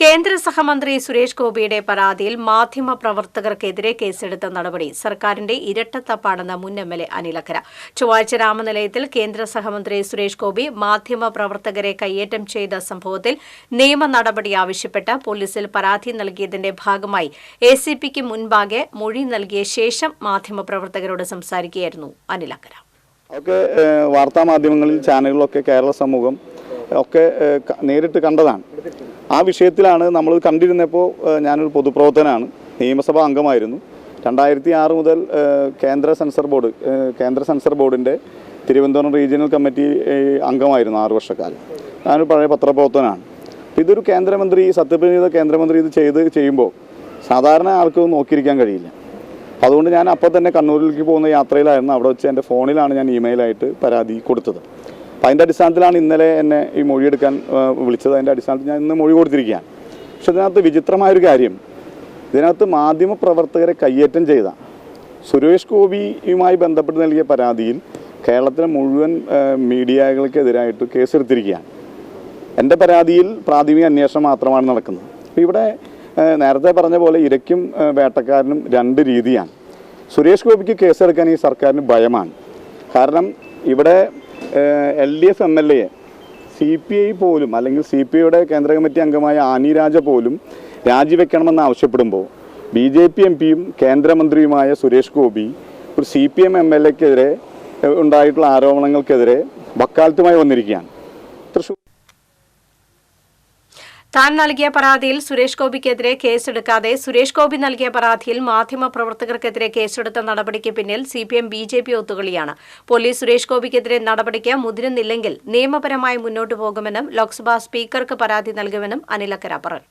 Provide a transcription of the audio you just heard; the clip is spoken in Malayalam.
കേന്ദ്ര സഹമന്ത്രി സുരേഷ് ഗോപിയുടെ പരാതിയിൽ മാധ്യമ പ്രവർത്തകർക്കെതിരെ കേസെടുത്ത നടപടി സർക്കാരിന്റെ ഇരട്ടത്തപ്പാണെന്ന് മുൻ എം എൽ എ അനിലക്കര ചൊവ്വാഴ്ച രാമനിലയത്തിൽ കേന്ദ്ര സഹമന്ത്രി സുരേഷ് ഗോപി മാധ്യമ പ്രവർത്തകരെ കയ്യേറ്റം ചെയ്ത സംഭവത്തിൽ നിയമ നടപടി ആവശ്യപ്പെട്ട് പോലീസിൽ പരാതി നൽകിയതിന്റെ ഭാഗമായി എ സി പിക്ക് മുൻപാകെ മൊഴി നൽകിയ ശേഷം മാധ്യമ പ്രവർത്തകരോട് സംസാരിക്കുകയായിരുന്നു അനിലക്കര ഒക്കെ വാർത്താമാധ്യമങ്ങളിൽ വാർത്താ മാധ്യമങ്ങളിൽ ചാനലുകളൊക്കെ കേരള സമൂഹം ഒക്കെ നേരിട്ട് കണ്ടതാണ്. ആ വിഷയത്തിലാണ് നമ്മൾ കണ്ടിരുന്നപ്പോൾ ഞാനൊരു പൊതുപ്രവർത്തനാണ് നിയമസഭാ അംഗമായിരുന്നു. രണ്ടായിരത്തി ആറ് മുതൽ കേന്ദ്ര സെൻസർ ബോർഡ് കേന്ദ്ര സെൻസർ ബോർഡിന്റെ തിരുവനന്തപുരം റീജിയണൽ കമ്മിറ്റി അംഗമായിരുന്നു ആറു വർഷക്കാലം. ഞാനൊരു പഴയ പത്രപ്രവർത്തനാണ് ഇതൊരു കേന്ദ്രമന്ത്രി സത്യപ്രതിനിധ കേന്ദ്രമന്ത്രി ഇത് ചെയ്ത് ചെയ്യുമ്പോൾ സാധാരണ ആൾക്ക് നോക്കിയിരിക്കാൻ കഴിയില്ല. അതുകൊണ്ട് ഞാൻ അപ്പോൾ തന്നെ കണ്ണൂരിലേക്ക് പോകുന്ന യാത്രയിലായിരുന്നു. അവിടെ വെച്ച് എന്റെ ഫോണിലാണ് ഞാൻ ഇമെയിലായിട്ട് പരാതി കൊടുത്തത്. അപ്പം അതിന്റെ അടിസ്ഥാനത്തിലാണ് ഇന്നലെ എന്നെ ഈ മൊഴിയെടുക്കാൻ വിളിച്ചത്. അതിന്റെ അടിസ്ഥാനത്തിൽ ഞാൻ ഇന്ന് മൊഴി കൊടുത്തിരിക്കുകയാണ്. പക്ഷെ ഇതിനകത്ത് വിചിത്രമായൊരു കാര്യം. ഇതിനകത്ത് മാധ്യമപ്രവർത്തകരെ കയ്യേറ്റം ചെയ്ത സുരേഷ് ഗോപിയുമായി ബന്ധപ്പെട്ട് നൽകിയ പരാതിയിൽ കേരളത്തിലെ മുഴുവൻ മീഡിയകൾക്കെതിരായിട്ട് കേസെടുത്തിരിക്കുകയാണ്. എന്റെ പരാതിയിൽ പ്രാഥമിക അന്വേഷണം മാത്രമാണ് നടക്കുന്നത്. അപ്പോൾ ഇവിടെ നേരത്തെ പറഞ്ഞ പോലെ ഇരയ്ക്കും വേട്ടക്കാരനും രണ്ട് രീതിയാണ്. സുരേഷ് ഗോപിക്ക് കേസെടുക്കാൻ ഈ സർക്കാരിന് ഭയമാണ്. കാരണം ഇവിടെ L D F M L A C P I പോലും അല്ലെങ്കിൽ സി പി ഐയുടെ കേന്ദ്ര കമ്മിറ്റി അംഗമായ ആനി രാജ പോലും രാജിവെക്കണമെന്ന് ആവശ്യപ്പെടുമ്പോൾ ബി ജെ പി എം പിയും കേന്ദ്രമന്ത്രിയുമായ സുരേഷ് ഗോപി ഒരു C P M M L എക്കെതിരെ ഉണ്ടായിട്ടുള്ള ആരോപണങ്ങൾക്കെതിരെ വക്കാലത്തുമായി വന്നിരിക്കുകയാണ്. തൃശ്ശൂർ താൻ നൽകിയ പരാതിയിൽ സുരേഷ് ഗോപിക്കെതിരെ കേസെടുക്കാതെ സുരേഷ് ഗോപി നൽകിയ പരാതിയിൽ മാധ്യമപ്രവർത്തകർക്കെതിരെ കേസെടുത്ത നടപടിക്ക് പിന്നിൽ C P M B J P ഒത്തുകളിയാണ്. Police Suresh ഗോപിക്കെതിരെ നടപടിക്ക് മുതിരുന്നില്ലെങ്കിൽ നിയമപരമായി മുന്നോട്ടു പോകുമെന്നും ലോക്സഭാ സ്പീക്കർക്ക് പരാതി നൽകുമെന്നും അനിലക്കര പറഞ്ഞു